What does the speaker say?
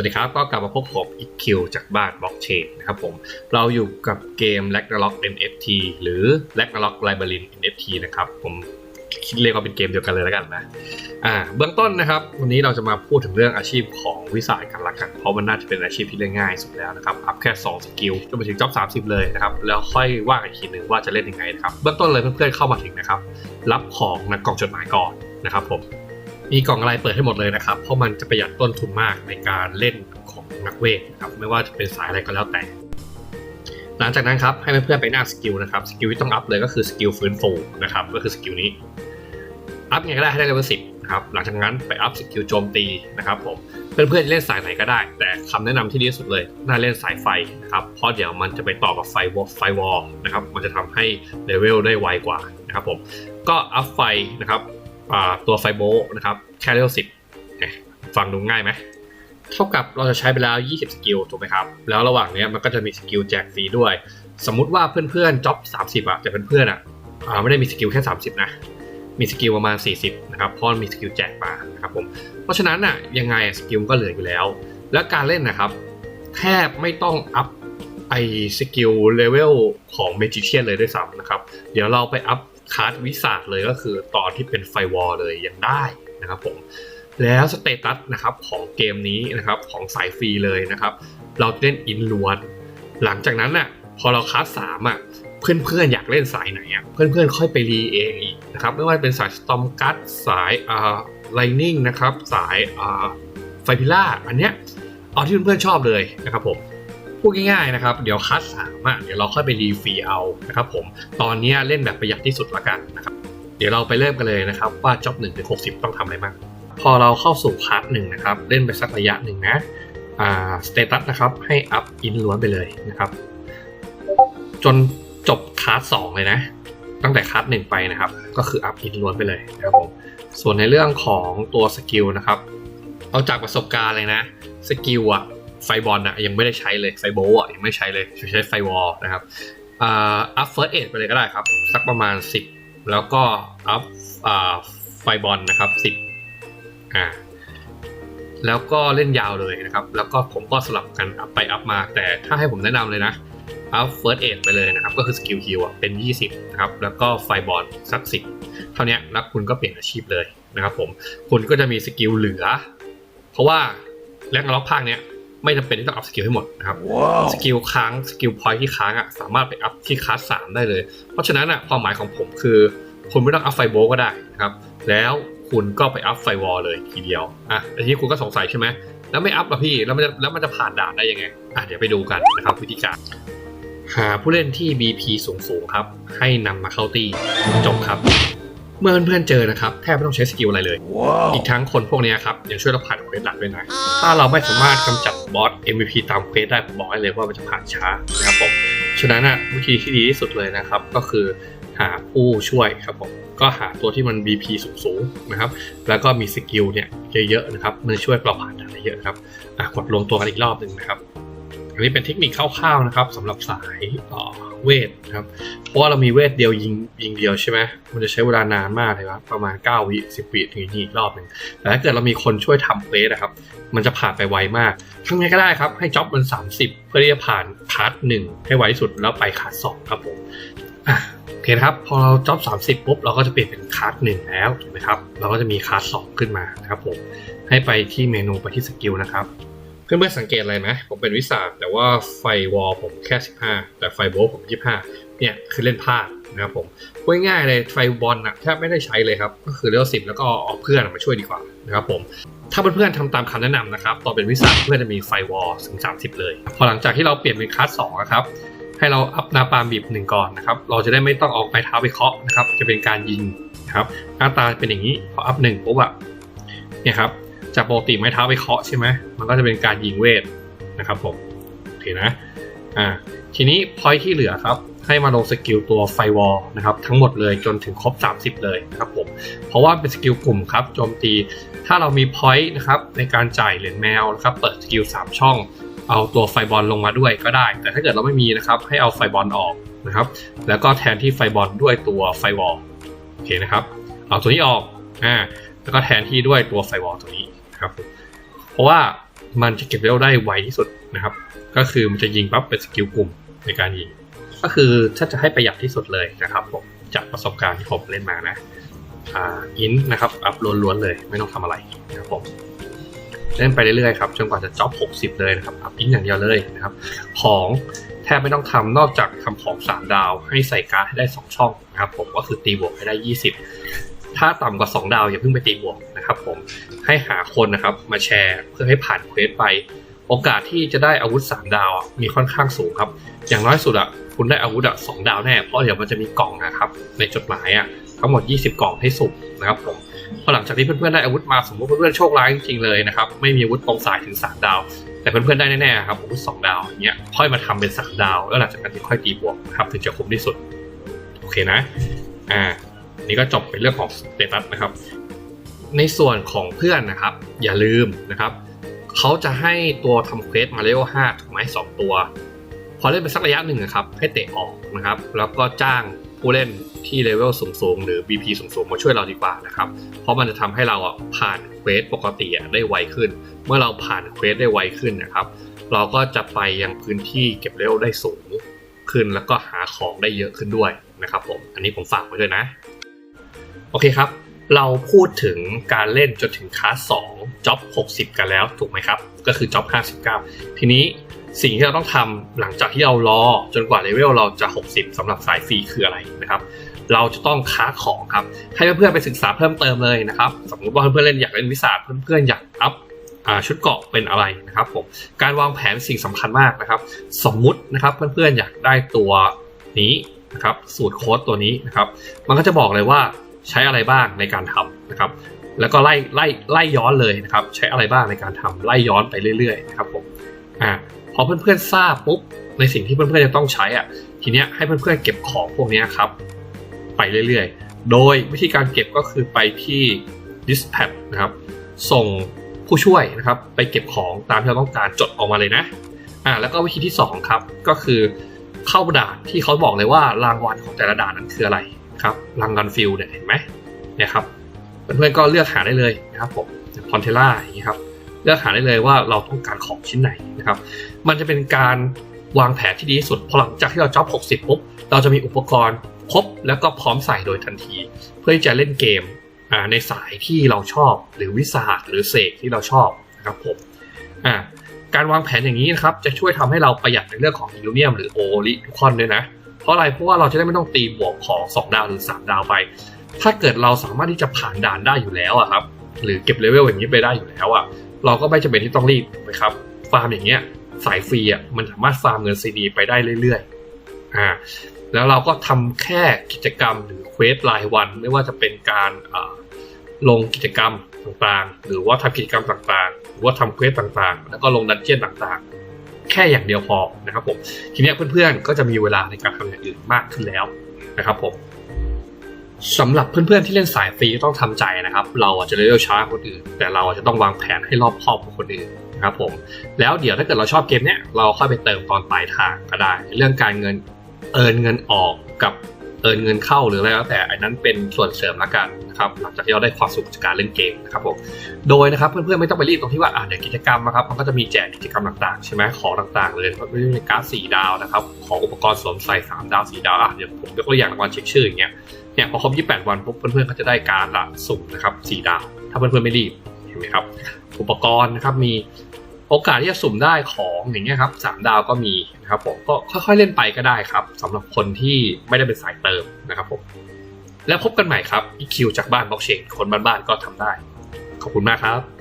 วัสดีครับ ก็กลับมาพบผมอีกคิวจากบ้านบล็อกเชนนะครับผม เราอยู่กับเกม r a g n a r o k NFT หรือ r a g n a r o k Labyrinth NFT นะครับ ผมคิดเรียกว่าเป็นเกมเดียวกันเลยแล้วกันนะ อ่า เบื้องต้นนะครับ วันนี้เราจะมาพูดถึงเรื่องอาชีพของวิสายกันละกัน เพราะมันน่าจะเป็นอาชีพที่เล่นง่ายสุดแล้วนะครับ อัพแค่2สกิลจนไปถึงจ็อบ 30 เลยนะครับ แล้วค่อยว่ากันอีกทีหนึ่งว่าจะเล่นยังไงนะครับ เบื้องต้นเลยเพื่อนๆเข้ามาถึงนะครับ รับของในกล่องจดหมายก่อนนะครับผม มีกล่องอะไรเปิดให้หมดเลยนะครับ เพราะมันจะประหยัดต้นทุนมากในการเล่นของนักเวทนะครับ ไม่ว่าจะเป็นสายอะไรก็แล้วแต่ หลังจากนั้นครับให้เพื่อนๆไปหน้าสกิลนะครับ สกิลที่ต้องอัพเลยก็คือสกิลฟื้นฟูนะครับ ก็คือสกิลนี้ อัพไงก็ได้ให้ได้เลเวลสิบครับ หลังจากนั้นไปอัพสกิลโจมตีนะครับผม เพื่อนๆเล่นสายไหนก็ได้ แต่คำแนะนำที่ดีที่สุดเลย น่าเล่นสายไฟนะครับ เพราะเดี๋ยวมันจะไปต่อกับไฟวอลไฟวอลนะครับ มันจะทำให้เลเวลได้ไวกว่านะครับผม ก็อัพไฟนะครับ ตัวไฟโบนะครับแค่เลเวลสิบฟังดูง่ายไหมเท่ากับเราจะใช้ไปแล้ว 20 สกิลถูกไหมครับ แล้วระหว่างนี้มันก็จะมีสกิลแจกฟรีด้วย สมมุติว่าเพื่อนๆจ็อบ30 อะแต่เพื่อนๆอะอ่าไม่ได้มีสกิลแค่ 30 นะ มีสกิลประมาณ 40 นะครับเพราะมันมีสกิลแจกมานะครับผม เพราะฉะนั้นอะยังไงสกิลก็เหลืออยู่แล้ว แล้วการเล่นนะครับ แทบไม่ต้องอัพไอสกิลเลเวลของเมจิเชียนเลยด้วยซ้ำนะครับ เดี๋ยวเราไปอัพ คาร์ดวิสาดเลยก็คือตอนที่เป็นไฟวอลเลยยังได้นะครับผมแล้วสเตตัสนะครับของเกมนี้นะครับของสายฟรีเลยนะครับ เราเล่นอินล้วน หลังจากนั้นน่ะพอเราคัสสามอะเพื่อนๆอยากเล่นสายไหนอะเพื่อนๆค่อยไปรีเองอีกนะครับไม่ว่าเป็นสายสตอมกัสสายอ่าไลนิ่งนะครับสายอ่าไฟพิล่าอันเนี้ยเอาที่เพื่อนๆชอบเลยนะครับผม พูดง่ายๆนะครับ เดี๋ยวคัสสามอะเดี๋ยวเราค่อยไปรีฟีเอานะครับผมตอนนี้เล่นแบบประหยัดที่สุดละกันนะครับเดี๋ยวเราไปเริ่มกันเลยนะครับว่าจ็อบหนึ่งถึงหกสิบต้องทำอะไรบ้างพอเราเข้าสู่คัสหนึ่งนะครับเล่นไปสักระยะหนึ่งนะอ่าสเตตัสนะครับให้อัพอินล้วนไปเลยนะครับจนจบคัสสองเลยนะตั้งแต่คัสหนึ่งไปนะครับ ก็คืออัพอินล้วนไปเลยนะครับผมส่วนในเรื่องของตัวสกิลนะครับเอาจากประสบการณ์เลยนะสกิลอะ ไฟบอลอะยังไม่ได้ใช้เลยไฟโบว์อะยังไม่ใช้เลยใช้ไฟวอลนะครับอ่าอัพเฟิร์สเอทไปเลยก็ได้ครับ สักประมาณ 10 แล้วก็อัพอ่าไฟบอลนะครับ10อ่าแล้วก็เล่นยาวเลยนะครับ แล้วก็ผมก็สลับกันอัพไปอัพมาแต่ถ้าให้ผมแนะนำเลยนะอัพเฟิร์สเอทไปเลยนะครับ ก็คือสกิลฮิลอะเป็น 20นะครับแล้วก็ไฟบอลสัก 10 เท่านี้แล้วคุณก็เปลี่ยนอาชีพเลยนะครับผมคุณก็จะมีสกิลเหลือ เพราะว่าแรงล็อกภาคเนี้ย ไม่จำเป็นที่ต้องอัพสกิลให้หมดนะครับสกิลค้างสกิลพอยที่ค้างอะสามารถไปอัพที่คลาสสามได้เลย เพราะฉะนั้นอะความหมายของผมคือ คุณไม่ต้องอัพไฟโบก็ได้นะครับ แล้วคุณก็ไปอัพไฟวอลเลยทีเดียวอะทีนี้คุณก็สงสัยใช่ไหมแล้วไม่อัพอะพี่แล้วมันจะแล้วมันจะผ่านด่านได้ยังไงอะเดี๋ยวไปดูกันนะครับวิธีการ หาผู้เล่นที่ BP สูงๆครับ ให้นำมาเข้าตีจบครับ เมื่อเพื่อนๆเจอนะครับแทบไม่ต้องใช้สกิลอะไรเลยอีกทั้งคนพวกเนี้ยครับยังช่วยเราผ่านเควสหลักด้วยนะ ถ้าเราไม่สามารถกำจัดบอส MVP ตามเควสได้ผมบอกให้เลยว่ามันจะผ่านช้านะครับผมฉะนั้นอะวิธีที่ดีที่สุดเลยนะครับ ก็คือหาผู้ช่วยครับผมก็หาตัวที่มัน BP สูงๆนะครับ แล้วก็มีสกิลเนี่ยเยอะๆนะครับ มันจะช่วยเราผ่านด่านได้เยอะนะครับอะกดลงตัวกันอีกรอบหนึ่งนะครับ อันนี้เป็นเทคนิคคร่าวๆนะครับสำหรับสายเวทนะครับ เพราะว่าเรามีเวทเดียวยิงยิงเดียวใช่ไหมมันจะใช้เวลานานมากเลยครับประมาณ 9 วิ10 วิถึงยิงอีกรอบหนึ่งแต่ถ้าเกิดเรามีคนช่วยทำเวสนะครับ มันจะผ่านไปไวมากทำไงก็ได้ครับ ให้จ็อบมัน 30 เพื่อที่จะผ่านพาร์ทหนึ่งให้ไวที่สุดแล้วไปคาร์ดสองครับผมอะโอเคครับ พอเราจ็อบ 30 ปุ๊บ เราก็จะเปลี่ยนเป็นคาร์ดหนึ่งแล้วถูกไหมครับ เราก็จะมีคาร์ดสองขึ้นมานะครับผมให้ไปที่เมนูไปที่สกิลนะครับ เพื่อนๆสังเกตอะไรไหมผมเป็นวิสาดแต่ว่าไฟวอลผมแค่ 15 แต่ไฟโบผม 25 เนี่ยคือเล่นพลาดนะครับผมพูดง่ายๆเลยไฟบอลอะแทบไม่ได้ใช้เลยครับ ก็คือเลเวสิบแล้วก็เอาเพื่อนมาช่วยดีกว่านะครับผมถ้าเพื่อนๆทำตามคำแนะนำนะครับตอนเป็นวิสาเพื่อนจะมีไฟวอลถึง 30 เลย พอหลังจากที่เราเปลี่ยนเป็นคลาส2นะครับให้เราอัพนาปามบีบหนึ่งก่อนนะครับเราจะได้ไม่ต้องเอาไม้เท้าไปเคาะนะครับจะเป็นการยิงนะครับหน้าตาเป็นอย่างนี้พออัพหนึ่งปุ๊บอะเนี่ยครับ จากปกติไม้เท้าไปเคาะใช่ไหมมันก็จะเป็นการยิงเวทนะครับผมโอเคนะอ่าทีนี้พอยที่เหลือครับ ให้มาลงสกิลตัวไฟวอลนะครับทั้งหมดเลยจนถึงครบ 30 เลยนะครับผมเพราะว่าเป็นสกิลกลุ่มครับโจมตี ถ้าเรามีพอยต์นะครับในการจ่ายเหรียญแมวนะครับเปิดสกิล3 ช่อง เอาตัวไฟบอลลงมาด้วยก็ได้ แต่ถ้าเกิดเราไม่มีนะครับให้เอาไฟบอลออกนะครับ แล้วก็แทนที่ไฟบอลด้วยตัวไฟวอลโอเคนะครับเอาตัวนี้ออกอ่าแล้วก็แทนที่ด้วยตัวไฟวอลตัวนี้ ครับ เพราะว่ามันจะเก็บเลเวลได้ไวที่สุดนะครับ ก็คือมันจะยิงปั๊บเป็นสกิลกลุ่มในการยิง ก็คือถ้าจะให้ประหยัดที่สุดเลยนะครับผมจากประสบการณ์ที่ผมเล่นมานะอ่าอินนะครับอัพล้วนๆเลย ไม่ต้องทำอะไรนะครับผมเล่นไปเรื่อยๆครับจนกว่าจะจ็อบ 60 เลยนะครับอัพอินอย่างเดียวเลยนะครับ ของแทบไม่ต้องทำนอกจากทำของ 3 ดาว ให้ใส่การ์ดให้ได้ 2 ช่องนะครับผมก็คือตีบวกให้ได้ 20 ถ้าต่ำกว่า 2 ดาวอย่าเพิ่งไปตีบวกนะครับผมให้หาคนนะครับมาแชร์เพื่อให้ผ่านเควสไป โอกาสที่จะได้อาวุธ 3 ดาวอะมีค่อนข้างสูงครับ อย่างน้อยสุดอะคุณได้อาวุธอะสดาวแน่เพราะเดี๋ยวมันจะมีกล่องนะครับในจดหมายอะทั้งหมด 20 กล่องให้สุ่มนะครับผมพอหลังจากที่เพื่อนๆได้อาวุธมาสมมติเพื่อนๆโชคร้ายจริงๆเลยนะครับไม่มีอาวุธตรงสายถึง 3 ดาว แต่เพื่อนๆได้แน่ๆครับอาวุธ 2 ดาวอย่างเงี้ยค่อยมาทำเป็น 3 ดาว แล้วหลังจากนั้นค่อยตีบวกนะครับถึงจะคุ้มที่สุดโอเคนะอ่า นี่ก็จบเป็นเรื่องของสเตตัสนะครับ ในส่วนของเพื่อนนะครับ อย่าลืมนะครับเขาจะให้ตัวทำเควสมาเลเวล5ถูกไหมสองตัว พอเล่นไปสักระยะหนึ่งนะครับ ให้เตะออกนะครับ แล้วก็จ้างผู้เล่นที่เลเวลสูงๆ หรือ BP สูงๆ มาช่วยเราดีกว่านะครับ เพราะมันจะทำให้เราผ่านเควสปกติได้ไวขึ้น เมื่อเราผ่านเควสได้ไวขึ้นนะครับ เราก็จะไปยังพื้นที่เก็บเลเวลได้สูงขึ้น แล้วก็หาของได้เยอะขึ้นด้วยนะครับผม อันนี้ผมฝากไว้ด้วยนะ โอเคครับ เราพูดถึงการเล่นจนถึงคลาส2จ็อบ60 กันแล้วถูกไหมครับ ก็คือจ็อบ59 ทีนี้สิ่งที่เราต้องทำหลังจากที่เรารอจนกว่าเลเวลเราจะ 60สำหรับสายฟรีคืออะไรนะครับ เราจะต้องค้าของครับ ให้เพื่อนๆไปศึกษาเพิ่มเติมเลยนะครับ สมมติว่าเพื่อนๆเล่นอยากเล่นวิสาเพื่อนๆอยากอัพอชุดเกาะเป็นอะไรนะครับผมการวางแผนสิ่งสำคัญมากนะครับ สมมุตินะครับเพื่อนๆอยากได้ตัวนี้นะครับสูตรโค้ดตัวนี้นะครับ มันก็จะบอกเลยว่า ใช้อะไรบ้างในการทำนะครับ แล้วก็ไล่ไล่ไล่ย้อนเลยนะครับ ใช้อะไรบ้างในการทำไล่ย้อนไปเรื่อยๆนะครับผมอ่าพอเพื่อนๆทราบปุ๊บในสิ่งที่เพื่อนๆจะต้องใช้อะทีเนี้ยให้เพื่อนๆเก็บของพวกนี้ครับไปเรื่อยๆ โดยวิธีการเก็บก็คือไปที่ dispatch นะครับ ส่งผู้ช่วยนะครับไปเก็บของตามที่เราต้องการจดออกมาเลยนะอ่าแล้วก็วิธีที่2ครับก็คือเข้าด่านที่เขาบอกเลยว่ารางวัลของแต่ละด่านนั้นคืออะไร ครับรางวัลฟิลเนี่ยเห็นไหมเนี่ยครับเพื่อนๆก็เลือกหาได้เลยนะครับผมพอนเทล่าอย่างนี้ครับเลือกหาได้เลยว่าเราต้องการของชิ้นไหนนะครับ มันจะเป็นการวางแผนที่ดีที่สุดพอหลังจากที่เราจ็อบ 60 ปุ๊บ เราจะมีอุปกรณ์ครบแล้วก็พร้อมใส่โดยทันที เพื่อที่จะเล่นเกมในสายที่เราชอบหรือวิสาหหรือเสกที่เราชอบนะครับผมการวางแผนอย่างนี้นะครับจะช่วยทำให้เราประหยัดในเรื่องของอิลูเนียมหรือโอลิทุกคอนด้วยนะเราะอะไรเพราะว่าเราจะได้ไม่ต้องตีบวกของ2ดาวหรือ3ดาวไป ถ้าเกิดเราสามารถที่จะผ่านด่านได้อยู่แล้วอะครับหรือเก็บเลเวลอย่างนี้ไปได้อยู่แล้วอะเราก็ไม่จำเป็นที่ต้องรีบถูกไหมครับฟาร์มอย่างเงี้ยสายฟรีอะมันสามารถฟาร์มเงินซีดีไปได้เรื่อยๆอ่าแล้วเราก็ทำแค่กิจกรรมหรือเควสรายวัน ไม่ว่าจะเป็นการอ่าลงกิจกรรมต่างๆ หรือว่าทำกิจกรรมต่างๆ หรือว่าทำเควสต่างๆ แล้วก็ลงดันเจี้ยนต่างๆ แค่อย่างเดียวพอนะครับผมทีนี้เพื่อนๆก็จะมีเวลาในการทำอย่างอื่นมากขึ้นแล้วนะครับผมสำหรับเพื่อนๆที่เล่นสายฟรีต้องทำใจนะครับ เราอาจจะเลเวลช้ากว่าคนอื่น แต่เราอาจจะต้องวางแผนให้รอบคอบกว่าคนอื่นนะครับผมแล้วเดี๋ยวถ้าเกิดเราชอบเกมเนี้ยเราค่อยไปเติมตอนปลายทางก็ได้ เรื่องการเงินเอินเงินออกกับ เอินเงินเข้าหรืออะไรแล้วแต่อันนั้นเป็นส่วนเสริมละกันนะครับหลังจากที่เราได้ความสุขจากการเล่นเกมนะครับผมโดยนะครับเพื่อนๆไม่ต้องไปรีบตรงที่ว่าอ่าเดี๋ยวกิจกรรมนะครับมันก็จะมีแจกกิจกรรมต่างๆใช่ไหมของต่างๆเลยไม่ใช่การ์ดสี่ดาวนะครับของอุปกรณ์สวมใส่สามดาวสี่ดาวอะเดี๋ยวผมยกตัวอย่างรางวัลเช็คชื่ออย่างเงี้ยเนี่ยพอครบ28 วันปุ๊บเพื่อนๆก็จะได้การละสุ่มนะครับสี่ดาว ถ้าเพื่อนๆไม่รีบเห็นไหมครับอุปกรณ์นะครับมี โอกาสที่จะสุ่มได้ของอย่างเงี้ยครับสามดาวก็มีนะครับผมก็ค่อยๆเล่นไปก็ได้ครับสำหรับคนที่ไม่ได้เป็นสายเติมนะครับผมแล้วพบกันใหม่ครับอีคิวจากบ้านบล็อกเชนคนบ้านๆก็ทำได้ ขอบคุณมากครับ